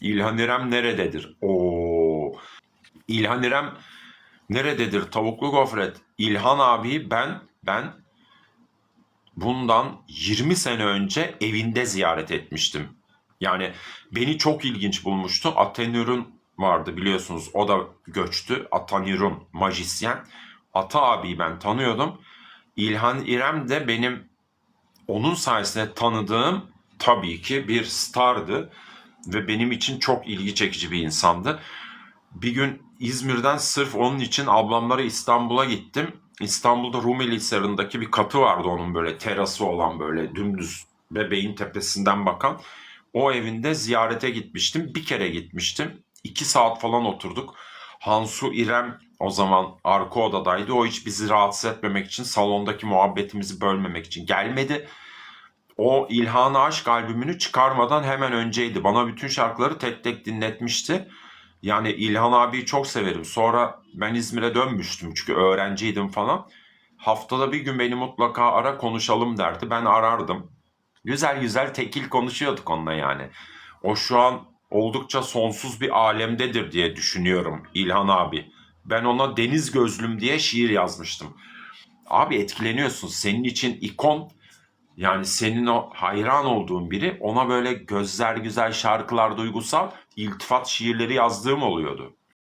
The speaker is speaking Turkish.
İlhan İrem nerededir? Oo. İlhan İrem nerededir? Tavuklu gofret. İlhan abi ben ben bundan 20 sene önce evinde ziyaret etmiştim. Yani beni çok ilginç bulmuştu. Atenür'ün vardı biliyorsunuz. O da göçtü. Atanür'ün majisyen. Ata abi ben tanıyordum. İlhan İrem de benim onun sayesinde tanıdığım tabii ki bir stardı ve benim için çok ilgi çekici bir insandı. Bir gün İzmir'den sırf onun için ablamlara İstanbul'a gittim. İstanbul'da Rumeli Hisarı'ndaki bir katı vardı onun böyle terası olan böyle dümdüz bebeğin tepesinden bakan. O evinde ziyarete gitmiştim. Bir kere gitmiştim. İki saat falan oturduk. Hansu İrem o zaman arka odadaydı. O hiç bizi rahatsız etmemek için salondaki muhabbetimizi bölmemek için gelmedi. O İlhan Aşk albümünü çıkarmadan hemen önceydi. Bana bütün şarkıları tek tek dinletmişti. Yani İlhan abiyi çok severim. Sonra ben İzmir'e dönmüştüm çünkü öğrenciydim falan. Haftada bir gün beni mutlaka ara konuşalım derdi. Ben arardım. Güzel güzel tekil konuşuyorduk onunla yani. O şu an oldukça sonsuz bir alemdedir diye düşünüyorum İlhan abi. Ben ona Deniz Gözlüm diye şiir yazmıştım. Abi etkileniyorsun. Senin için ikon yani senin o hayran olduğun biri ona böyle gözler güzel şarkılar duygusal iltifat şiirleri yazdığım oluyordu.